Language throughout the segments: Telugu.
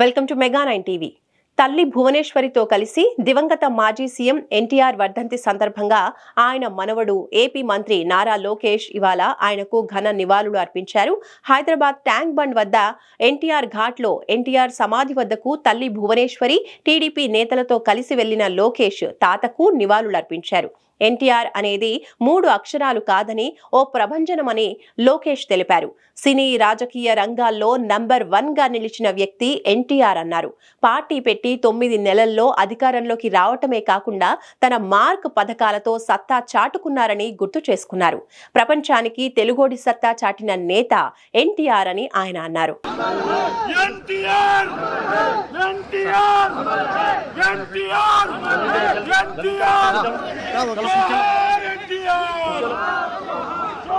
Welcome to mega nine TV. తల్లి భువనేశ్వరితో కలిసి దివంగత మాజీ సీఎం ఎన్టీఆర్ వర్ధంతి సందర్భంగా ఆయన మనవడు ఏపీ మంత్రి నారా లోకేష్ ఇవాళ ఆయనకు ఘన నివాళులు అర్పించారు. హైదరాబాద్ ట్యాంక్ బండ్ వద్ద ఎన్టీఆర్ ఘాట్లో ఎన్టీఆర్ సమాధి వద్దకు తల్లి భువనేశ్వరి టీడీపీ నేతలతో కలిసి వెళ్ళిన లోకేష్ తాతకు నివాళులు అర్పించారు ఎన్టీఆర్ అనేది మూడు అక్షరాలు కాదని ఓ ప్రభంజనమని లోకేష్ తెలిపారు. సినీ రాజకీయ రంగాల్లో నంబర్ వన్గా నిలిచిన వ్యక్తి ఎన్టీఆర్ అన్నారు. పార్టీ పెట్టి తొమ్మిది నెలల్లో అధికారంలోకి రావటమే కాకుండా తన మార్క్ పథకాలతో సత్తా చాటుకున్నారని గుర్తు చేసుకున్నారు. ప్రపంచానికి తెలుగోడి సత్తా చాటిన నేత ఎన్టీఆర్ అని ఆయన అన్నారు. ఎన్టీఆర్! ఎన్టీఆర్! ¡Enctiar!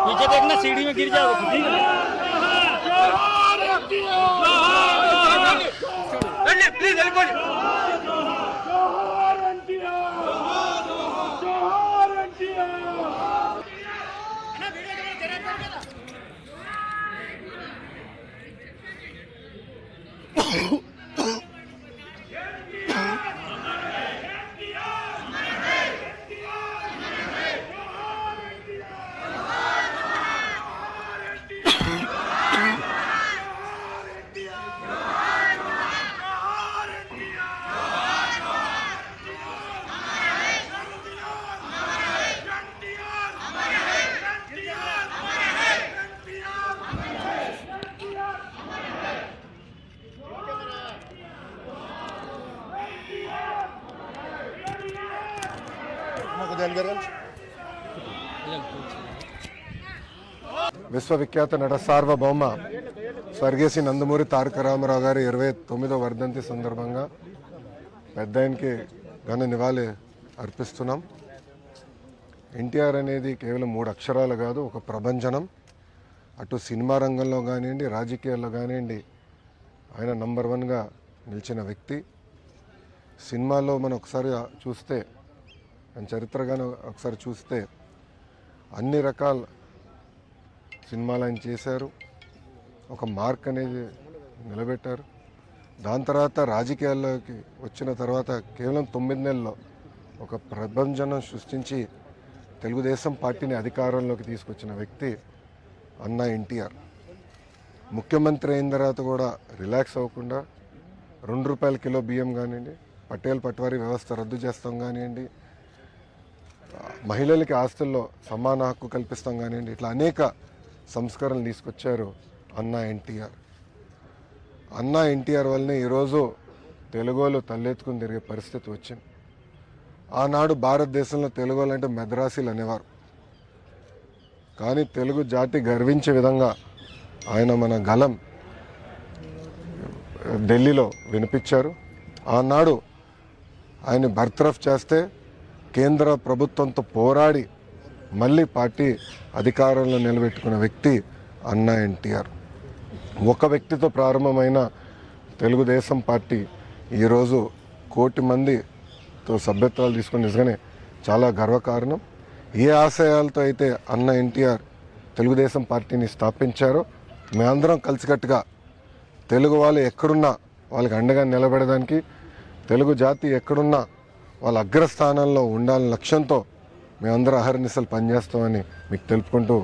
नीचे देखना सीढ़ी में गिर जाओ प्लीज Oh విశ్వవిఖ్యాత నట సార్వభౌమ స్వర్గీయ నందమూరి తారక రామారావు గారి ఇరవై తొమ్మిదో వర్ధంతి సందర్భంగా పెద్ద ఆయనకి ఘన నివాళి అర్పిస్తున్నాం. ఎన్టీఆర్ అనేది కేవలం మూడు అక్షరాలు కాదు ఒక ప్రభంజనం. అటు సినిమా రంగంలో కానివ్వండి రాజకీయాల్లో కానివ్వండి ఆయన నంబర్ వన్గా నిలిచిన వ్యక్తి. సినిమాలో మనం ఒకసారి చూస్తే కానీ చరిత్రగానే ఒకసారి చూస్తే అన్ని రకాల సినిమాలు ఆయన చేశారు. ఒక మార్క్ అనేది నిలబెట్టారు. దాని తర్వాత రాజకీయాల్లోకి వచ్చిన తర్వాత కేవలం తొమ్మిది నెలల్లో ఒక ప్రభంజనం సృష్టించి తెలుగుదేశం పార్టీని అధికారంలోకి తీసుకొచ్చిన వ్యక్తి అన్న ఎన్టీఆర్. ముఖ్యమంత్రి అయిన తర్వాత కూడా రిలాక్స్ అవ్వకుండా రెండు రూపాయల కిలో బియ్యం కానివ్వండి పటేల్ పట్వారీ వ్యవస్థ రద్దు చేస్తాం కానివ్వండి మహిళలకి ఆస్తుల్లో సమాన హక్కు కల్పిస్తాం కానివ్వండి ఇట్లా అనేక సంస్కరణలు తీసుకొచ్చారు అన్న ఎన్టీఆర్. అన్న ఎన్టీఆర్ వల్లనే ఈరోజు తెలుగులో తలెత్తుకుని తిరిగే పరిస్థితి వచ్చింది. ఆనాడు భారతదేశంలో తెలుగు అంటే మెద్రాసీలు అనేవారు. కానీ తెలుగు జాతి గర్వించే విధంగా ఆయన మన గలం ఢిల్లీలో వినిపించారు. ఆనాడు ఆయన బర్త్రఫ్ చేస్తే కేంద్ర ప్రభుత్వంతో పోరాడి మళ్ళీ పార్టీ అధికారంలో నిలబెట్టుకున్న వ్యక్తి అన్నా ఎన్టీఆర్. ఒక వ్యక్తితో ప్రారంభమైన తెలుగుదేశం పార్టీ ఈరోజు కోటి మందితో సభ్యత్వాలు తీసుకుని నిజంగానే చాలా గర్వకారణం. ఏ ఆశయాలతో అయితే అన్న ఎన్టీఆర్ తెలుగుదేశం పార్టీని స్థాపించారో మేమందరం కలిసికట్టుగా తెలుగు వాళ్ళు ఎక్కడున్నా వాళ్ళకి అండగా నిలబడడానికి తెలుగు జాతి ఎక్కడున్నా వాళ్ళ అగ్రస్థానంలో ఉండాలని లక్ష్యంతో మేమందరం అహర్నిశలు పనిచేస్తామని మీకు తెలుపుకుంటూ